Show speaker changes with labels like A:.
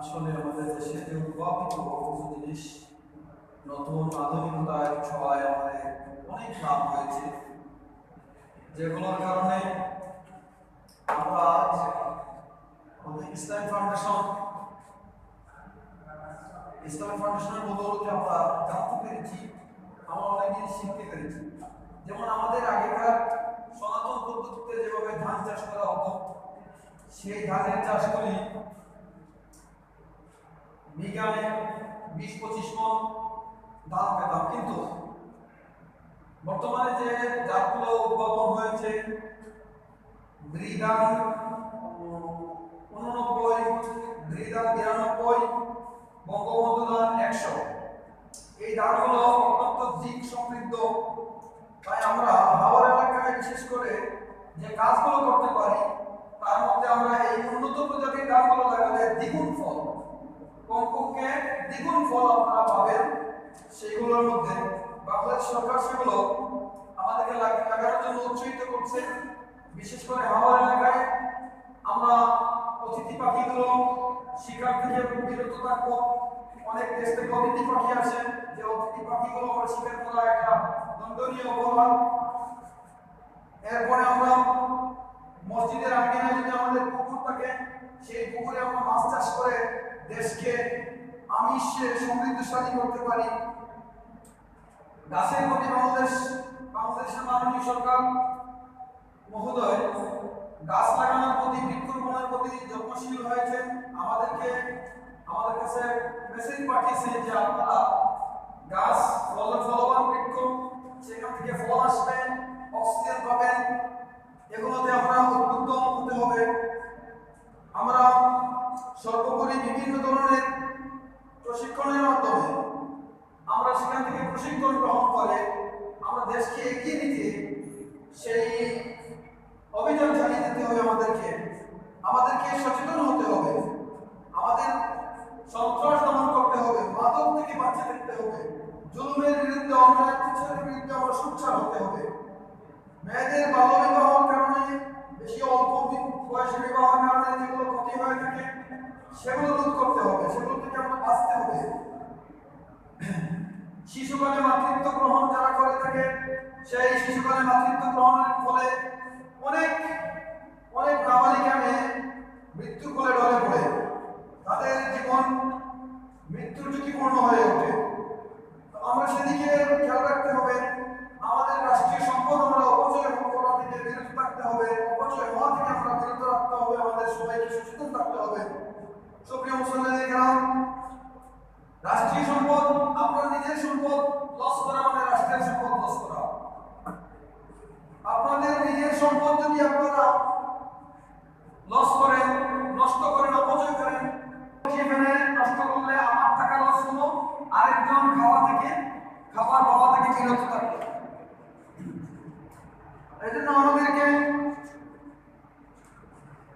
A: আসলে আমাদের দেশে যে উদ্ভাবিত কিছু জিনিস, নতুন আধুনিকতার ছোঁয়ায় আমাদের অনেক লাভ হয়েছে। যেগুলোর কারণে আমরা আজ ইসলাম ফাউন্ডেশন ইসলাম ফাউন্ডেশনের বদৌলতে আমরা জানতে পেরেছি আমরা অনেক জিনিস শিখতে পেরেছি। যেমন আমাদের আগেকার সনাতন পদ্ধতিতে যেভাবে ধান চাষ করা হতো, সেই ধানের চাষগুলি বিজ্ঞানে বিশ পঁচিশ মন দাম পেতাম। কিন্তু বর্তমানে যে জাতগুলো উদ্ভাবন হয়েছে ব্রিদান উননব্বই ব্রিদান বিরানব্বই, বঙ্গবন্ধু ধান একশো। এই জিঙ্ক সমৃদ্ধ তাই আমরা হাওড় এলাকায় বিশেষ করে যে কাজগুলো করতে পারি, তার মধ্যে আমরা এই উন্নত প্রজাতির ধানগুলো লাগালে দ্বিগুণ ফল, কমপক্ষে দ্বিগুণ ফল আপনারা পাবেন। সেগুলোর মধ্যে বাংলাদেশ সরকার সেগুলো আমাদেরকে লাগ- লাগানোর জন্য উৎসাহিত করছে। বিশেষ করে হাওড় এলাকায় আমরা অতিথি পাখিগুলো, শিকার থেকে বিরত থাকব। অনেক দেশ থেকে অতিথি পাখি আসে যে অতিথি পাখিগুলো শিকার করা একটা দণ্ডনীয় অপরাধ এরপরে আমরা মসজিদের আঙ্গিনায় যদি আমাদের পুকুর থাকে, সেই পুকুরে আমরা মাছ চাষ করে দেশকে আমিষে সমৃদ্ধশালী করতে পারি। গাছের প্রতি বাংলাদেশ, বাংলাদেশের মাননীয় সরকার মহোদয়, গাছ লাগানোর প্রতি, বৃক্ষরোপণের প্রতি যত্নশীল হয়েছেন। আমাদেরকে আমাদের কাছে মেসেজ পাঠিয়েছে যে আপনারা গাছ ফল ফলবান বৃক্ষ সেখান থেকে ফল আসবে, অক্সিজেন পাবেন, এগুলোতে আমরা উদ্বুদ্ধ হতে হবে। আমরা সর্বোপরি বিভিন্ন ধরনের প্রশিক্ষণের মাধ্যমে আমরা সেখান থেকে প্রশিক্ষণ গ্রহণ করে আমরা দেশকে এগিয়ে নিতে সেই অভিযান চালিয়ে যেতে হবে আমাদেরকে। আমাদেরকে সচেতন হতে হবে। আমাদের সন্ত্রাস দমন করতে হবে, মাদক থেকে বাঁচে থাকতে হবে, জুলুমের বিরুদ্ধে অন্যায় অত্যাচারের বিরুদ্ধে আমরা সোচ্চার হতে হবে। মেয়েদের বাল্য বিবাহের কারণে বেশি অল্প বয়সে বিবাহের কারণে যেগুলো ক্ষতি হয়ে থাকে, সেগুলো রোধ করতে হবে, সেগুলো থেকে আমরা বাঁচতে হবে। শিশুকালে মাতৃত্ব গ্রহণ যারা করে থাকে, সেই শিশুকালে মাতৃত্ব গ্রহণের ফলে অনেক অনেক নাবালিকা মেয়ে মৃত্যু কোলে ঢলে পড়ে। তাদের জীবন, মৃত্যুর ঝুঁকিপূর্ণ হয়ে ওঠে আমরা সেদিকে খেয়াল রাখতে হবে। আমাদের রাষ্ট্রীয় সম্পদ আমরা অপচয় করা বিরত থাকতে হবে। অপচয় হওয়া থেকে আমরা বিরত রাখতে হবে। আমাদের সবাইকে সচেতন থাকতে হবে। গ্রাম রাষ্ট্রীয় সম্পদ, আপনার নিজের সম্পদ লস করা মানে রাষ্ট্রের সম্পদ লস করা। আপনাদের নিজের সম্পদ যদি আপনারা লস করেন বিরত থাকবে এই জন্য আমাদের